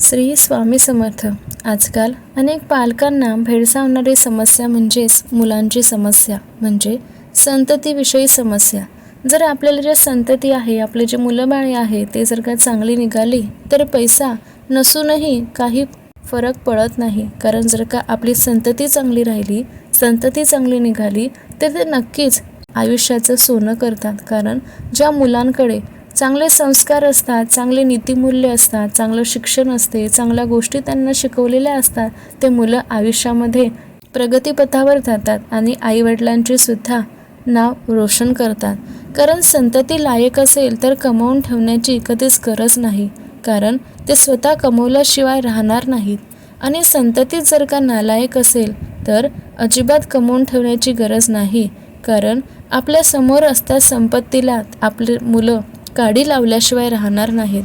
श्री स्वामी समर्थ. आजकाल अनेक पालकांना भेडसावणारी समस्या म्हणजेच मुलांची समस्या म्हणजे संततीविषयी समस्या. जर आपल्याला जे संतती आहे आपले जे मुलं बाळे आहे ते जर का चांगली निघाली तर पैसा नसूनही काही फरक पडत नाही. कारण जर का आपली संतती चांगली राहिली संतती चांगली निघाली तर ते नक्कीच आयुष्याचं सोनं करतात. कारण ज्या मुलांकडे चांगले संस्कार असतात चांगले नीतिमूल्य असतात चांगलं शिक्षण असते चांगल्या गोष्टी त्यांना शिकवलेल्या असतात ते मुलं आयुष्यामध्ये प्रगतीपथावर जातात आणि आईवडिलांचे सुद्धा नाव रोशन करतात. कारण संतती लायक असेल तर कमवून ठेवण्याची कधीच गरज नाही कारण ते स्वतः कमवल्याशिवाय राहणार नाहीत. आणि संततीत जर का नालायक असेल तर अजिबात कमवून ठेवण्याची गरज नाही कारण आपल्यासमोर असतात संपत्तीला आपले मुलं काडी लावल्याशिवाय राहणार नाहीत.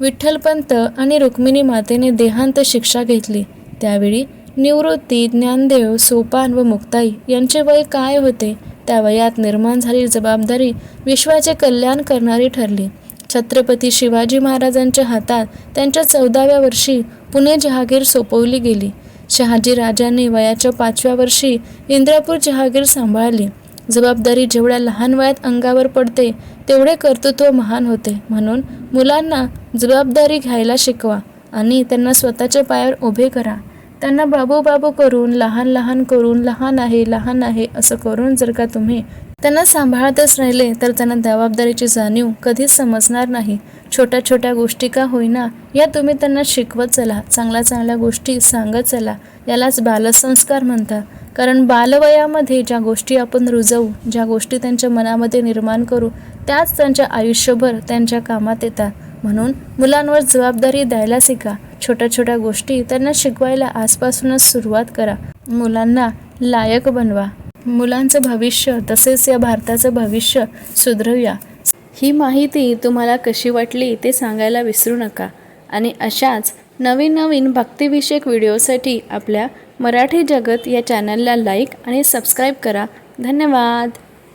विठ्ठलपंत आणि रुक्मिणी मातेने देहांत शिक्षा घेतली. त्यावेळी निवृत्ती ज्ञानदेव सोपान व मुक्ताई यांचे वय काय होते त्या वयात निर्माण झालेली जबाबदारी विश्वाचे कल्याण करणारी ठरली. छत्रपती शिवाजी महाराजांच्या हातात त्यांच्या चौदाव्या वर्षी पुणे जहागीर सोपवली गेली. शहाजी राजांनी वयाच्या पाचव्या वर्षी इंद्रापूर जहागीर सांभाळली. जबाबदारी जेवढ्या लहान वयात अंगावर पडते तेवढे कर्तृत्व महान होते. म्हणून मुलांना जबाबदारी घ्यायला शिकवा आणि त्यांना स्वतःच्या पायावर उभे करा. त्यांना बाबू बाबू करून लहान लहान करून लहान आहे लहान आहे असं करून जर का तुम्ही त्यांना सांभाळतच राहिले तर त्यांना जबाबदारीची जाणीव कधीच समजणार नाही. छोट्या छोट्या गोष्टी का होईना या तुम्ही त्यांना शिकवत चला. चांगल्या चांगल्या गोष्टी सांगत चला. यालाच बालसंस्कार म्हणतात. कारण बालवयामध्ये ज्या गोष्टी आपण रुजवू ज्या गोष्टी त्यांच्या मनामध्ये निर्माण करू त्याच त्यांच्या आयुष्यभर त्यांच्या कामात येतात. म्हणून मुलांवर जबाबदारी द्यायला शिका. छोट्या छोट्या गोष्टी त्यांना शिकवायला आजपासूनच सुरुवात करा. मुलांना लायक बनवा. मुलांचं भविष्य तसेच या भारताचं भविष्य सुधरवूया ही माहिती तुम्हाला कशी वाटली ते सांगायला विसरू नका. आणि अशाच नवीन नवीन भक्तिविषयक व्हिडिओसाठी आपल्या मराठी जगत या चॅनलला लाईक आणि सबस्क्राईब करा. धन्यवाद.